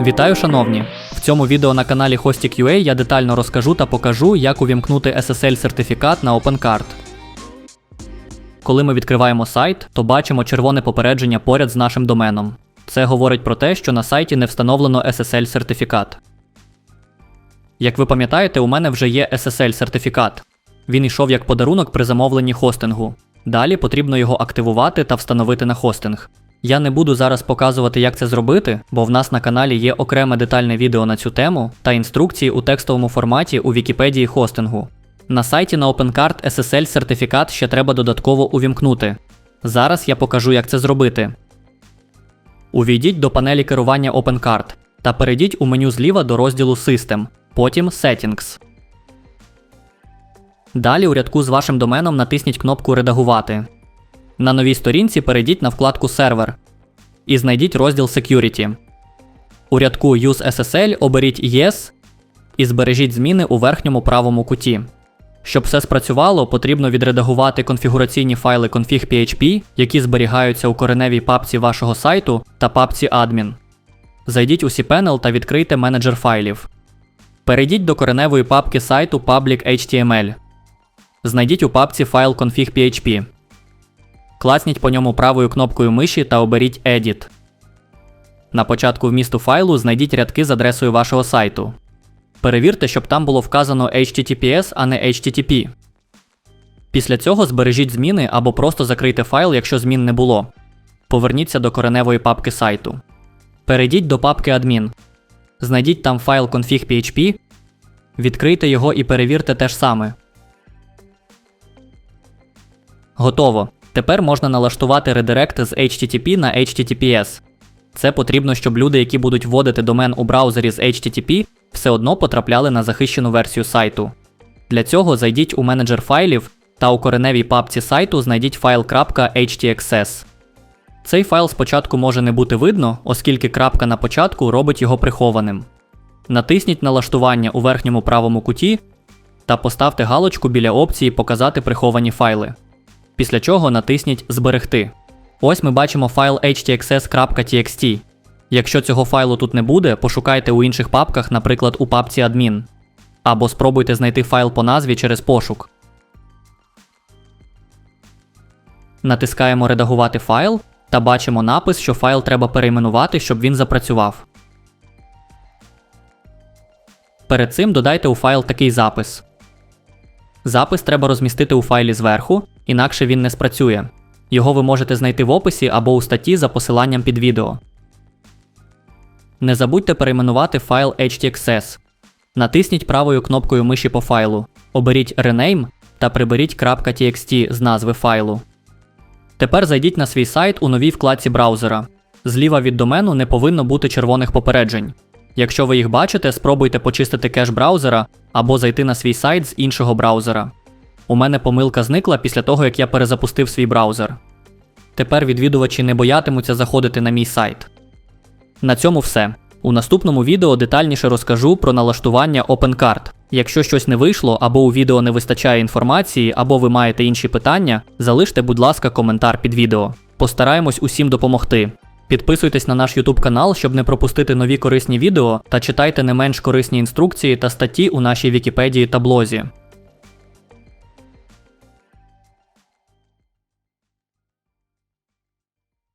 Вітаю, шановні! В цьому відео на каналі Hostik.ua я детально розкажу та покажу, як увімкнути SSL сертифікат на OpenCard. Коли ми відкриваємо сайт, то бачимо червоне попередження поряд з нашим доменом. Це говорить про те, що на сайті не встановлено SSL сертифікат. Як ви пам'ятаєте, у мене вже є SSL сертифікат. Він йшов як подарунок при замовленні хостингу. Далі потрібно його активувати та встановити на хостинг. Я не буду зараз показувати, як це зробити, бо в нас на каналі є окреме детальне відео на цю тему та інструкції у текстовому форматі у Вікіпедії хостингу. На сайті на OpenCard SSL сертифікат ще треба додатково увімкнути. Зараз я покажу, як це зробити. Увійдіть до панелі керування OpenCard та перейдіть у меню зліва до розділу System, потім Settings. Далі у рядку з вашим доменом натисніть кнопку Редагувати. На новій сторінці перейдіть на вкладку Сервер і знайдіть розділ Security. У рядку Use SSL оберіть Yes і збережіть зміни у верхньому правому куті. Щоб все спрацювало, потрібно відредагувати конфігураційні файли config.php, які зберігаються у кореневій папці вашого сайту та папці admin. Зайдіть у cPanel та відкрийте менеджер файлів. Перейдіть до кореневої папки сайту public.html. Знайдіть у папці файл config.php. Класніть по ньому правою кнопкою миші та оберіть Edit. На початку вмісту файлу знайдіть рядки з адресою вашого сайту. Перевірте, щоб там було вказано HTTPS, а не HTTP. Після цього збережіть зміни або просто закрийте файл, якщо змін не було. Поверніться до кореневої папки сайту. Перейдіть до папки Admin. Знайдіть там файл config.php, відкрийте його і перевірте те ж саме. Готово. Тепер можна налаштувати редирект з HTTP на HTTPS. Це потрібно, щоб люди, які будуть вводити домен у браузері з HTTP, все одно потрапляли на захищену версію сайту. Для цього зайдіть у менеджер файлів та у кореневій папці сайту знайдіть файл .htaccess. Цей файл спочатку може не бути видно, оскільки крапка на початку робить його прихованим. Натисніть налаштування у верхньому правому куті та поставте галочку біля опції Показати приховані файли. Після чого натисніть Зберегти. Ось ми бачимо файл htaccess.txt. Якщо цього файлу тут не буде, пошукайте у інших папках, наприклад, у папці admin. Або спробуйте знайти файл по назві через пошук. Натискаємо Редагувати файл та бачимо напис, що файл треба перейменувати, щоб він запрацював. Перед цим додайте у файл такий запис. Запис треба розмістити у файлі зверху, інакше він не спрацює. Його ви можете знайти в описі або у статті за посиланням під відео. Не забудьте перейменувати файл htaccess. Натисніть правою кнопкою миші по файлу, оберіть Rename та приберіть .txt з назви файлу. Тепер зайдіть на свій сайт у новій вкладці браузера. Зліва від домену не повинно бути червоних попереджень. Якщо ви їх бачите, спробуйте почистити кеш браузера або зайти на свій сайт з іншого браузера. У мене помилка зникла після того, як я перезапустив свій браузер. Тепер відвідувачі не боятимуться заходити на мій сайт. На цьому все. У наступному відео детальніше розкажу про налаштування OpenCard. Якщо щось не вийшло, або у відео не вистачає інформації, або ви маєте інші питання, залиште, будь ласка, коментар під відео. Постараємось усім допомогти. Підписуйтесь на наш YouTube канал, щоб не пропустити нові корисні відео, та читайте не менш корисні інструкції та статті у нашій Вікіпедії та блозі.